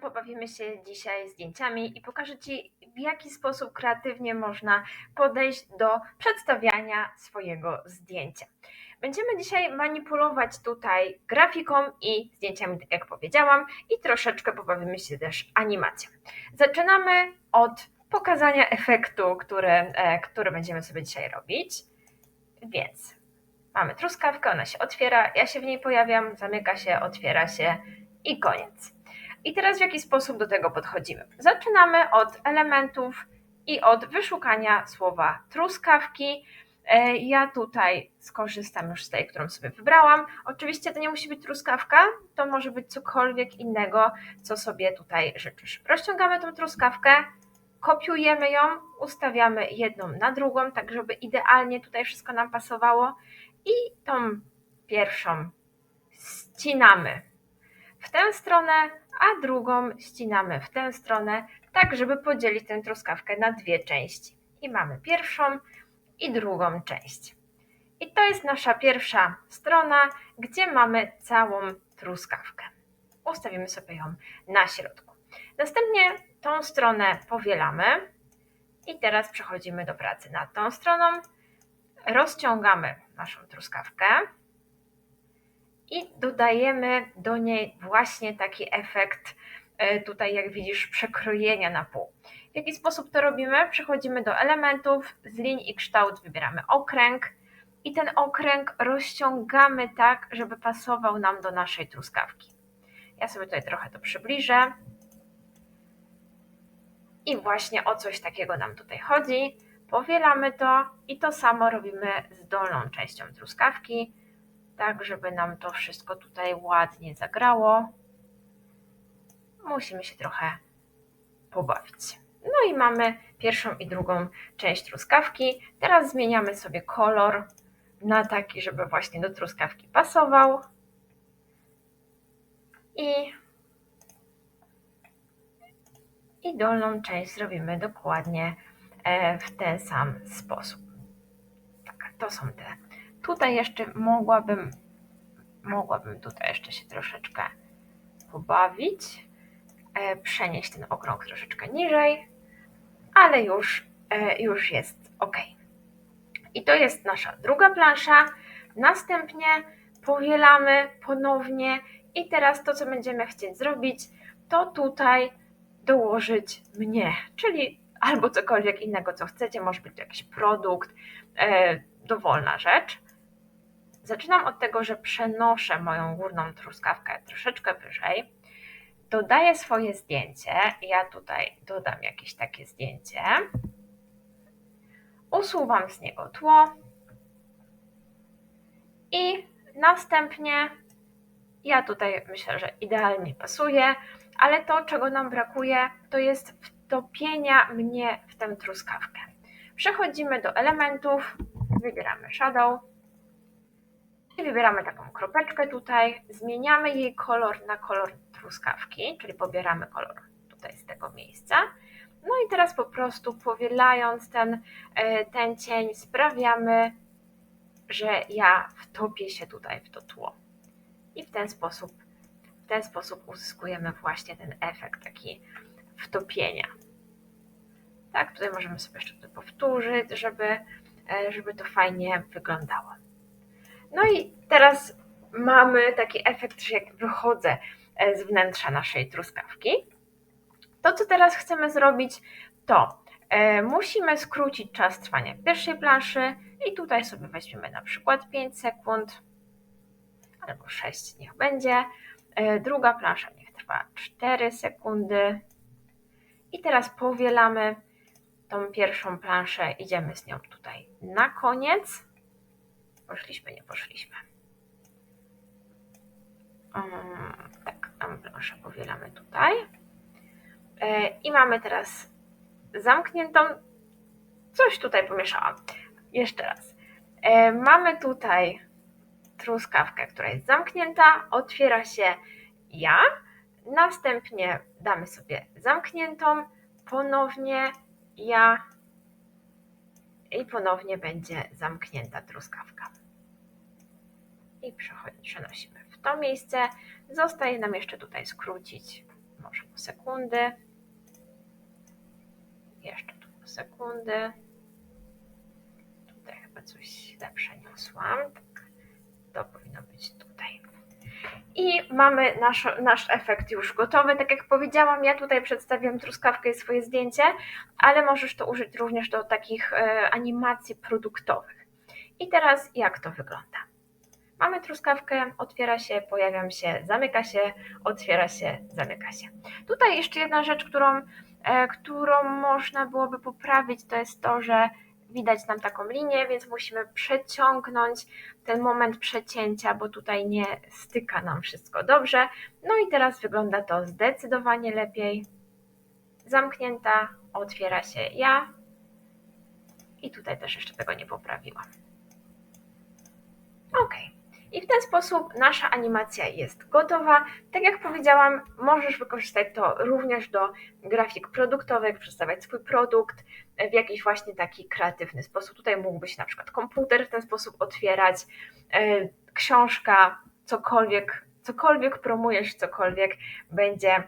pobawimy się dzisiaj zdjęciami i pokażę Ci, w jaki sposób kreatywnie można podejść do przedstawiania swojego zdjęcia. Będziemy dzisiaj manipulować tutaj grafiką i zdjęciami, tak jak powiedziałam, i troszeczkę pobawimy się też animacją. Zaczynamy od pokazania efektu, który, e, który będziemy sobie dzisiaj robić. Więc mamy truskawkę, ona się otwiera, ja się w niej pojawiam, zamyka się, otwiera się i koniec. I teraz w jaki sposób do tego podchodzimy? Zaczynamy od elementów i od wyszukania słowa truskawki. E, Ja tutaj skorzystam już z tej, którą sobie wybrałam. Oczywiście to nie musi być truskawka, to może być cokolwiek innego, co sobie tutaj życzysz. Rozciągamy tą truskawkę, kopiujemy ją, ustawiamy jedną na drugą, tak żeby idealnie tutaj wszystko nam pasowało i tą pierwszą ścinamy w tę stronę, a drugą ścinamy w tę stronę, tak żeby podzielić tę truskawkę na dwie części. I mamy pierwszą i drugą część. I to jest nasza pierwsza strona, gdzie mamy całą truskawkę. Ustawimy sobie ją na środku. Następnie tą stronę powielamy i teraz przechodzimy do pracy nad tą stroną. Rozciągamy naszą truskawkę i dodajemy do niej właśnie taki efekt, e, tutaj jak widzisz, przekrojenia na pół. W jaki sposób to robimy? Przechodzimy do elementów, z linii i kształt wybieramy okręg i ten okręg rozciągamy tak, żeby pasował nam do naszej truskawki. Ja sobie tutaj trochę to przybliżę. I właśnie o coś takiego nam tutaj chodzi. Powielamy to i to samo robimy z dolną częścią truskawki tak żeby nam to wszystko tutaj ładnie zagrało. Musimy się trochę pobawić. No i mamy pierwszą i drugą część truskawki. Teraz zmieniamy sobie kolor na taki, żeby właśnie do truskawki pasował. I, i dolną część zrobimy dokładnie e, w ten sam sposób. Tak, to są te Tutaj jeszcze mogłabym, mogłabym tutaj jeszcze się troszeczkę pobawić, e, przenieść ten okrąg troszeczkę niżej, ale już, e, już jest ok. I to jest nasza druga plansza. Następnie powielamy ponownie i teraz to, co będziemy chcieć zrobić, to tutaj dołożyć mnie, czyli albo cokolwiek innego, co chcecie, może być jakiś produkt, e, dowolna rzecz. Zaczynam od tego, że przenoszę moją górną truskawkę troszeczkę wyżej. Dodaję swoje zdjęcie. Ja tutaj dodam jakieś takie zdjęcie. Usuwam z niego tło. I następnie ja tutaj myślę, że idealnie pasuje, ale to, czego nam brakuje, to jest wtopienia mnie w tę truskawkę. Przechodzimy do elementów, wybieramy Shadow i wybieramy taką kropeczkę tutaj, zmieniamy jej kolor na kolor truskawki, czyli pobieramy kolor tutaj z tego miejsca. No i teraz po prostu powielając ten, e, ten cień sprawiamy, że ja wtopię się tutaj w to tło. I w ten sposób, w ten sposób uzyskujemy właśnie ten efekt taki wtopienia. Tak, tutaj możemy sobie jeszcze to powtórzyć, żeby, e, żeby to fajnie wyglądało. No i teraz mamy taki efekt, że jak wychodzę e, z wnętrza naszej truskawki, to co teraz chcemy zrobić, to e, musimy skrócić czas trwania pierwszej planszy i tutaj sobie weźmiemy na przykład 5 sekund albo 6 niech będzie. E, druga plansza niech trwa 4 sekundy. I teraz powielamy tą pierwszą planszę, idziemy z nią tutaj na koniec. Poszliśmy, nie poszliśmy. Um, tak, tą planszę powielamy tutaj. E, I mamy teraz zamkniętą. Coś tutaj pomieszałam. Jeszcze raz. E, mamy tutaj truskawkę, która jest zamknięta. Otwiera się ja. Następnie damy sobie zamkniętą. Ponownie ja. I ponownie będzie zamknięta truskawka i przenosimy w to miejsce. Zostaje nam jeszcze tutaj skrócić może po sekundy. Jeszcze tu po sekundy. Tutaj chyba coś źle przeniosłam. To powinno być tutaj. I mamy nasz, nasz efekt już gotowy. Tak jak powiedziałam, ja tutaj przedstawiam truskawkę i swoje zdjęcie, ale możesz to użyć również do takich e, animacji produktowych. I teraz jak to wygląda? Mamy truskawkę, otwiera się, pojawiam się, zamyka się, otwiera się, zamyka się. Tutaj jeszcze jedna rzecz, którą, e, którą można byłoby poprawić, to jest to, że widać nam taką linię, więc musimy przeciągnąć ten moment przecięcia, bo tutaj nie styka nam wszystko dobrze. No i teraz wygląda to zdecydowanie lepiej. Zamknięta, otwiera się ja. I tutaj też jeszcze tego nie poprawiłam. Ok. I w ten sposób nasza animacja jest gotowa. Tak jak powiedziałam, możesz wykorzystać to również do grafik produktowych, przedstawiać swój produkt w jakiś właśnie taki kreatywny sposób. Tutaj mógłbyś na przykład komputer w ten sposób otwierać, yy, książka, cokolwiek, cokolwiek promujesz, cokolwiek będzie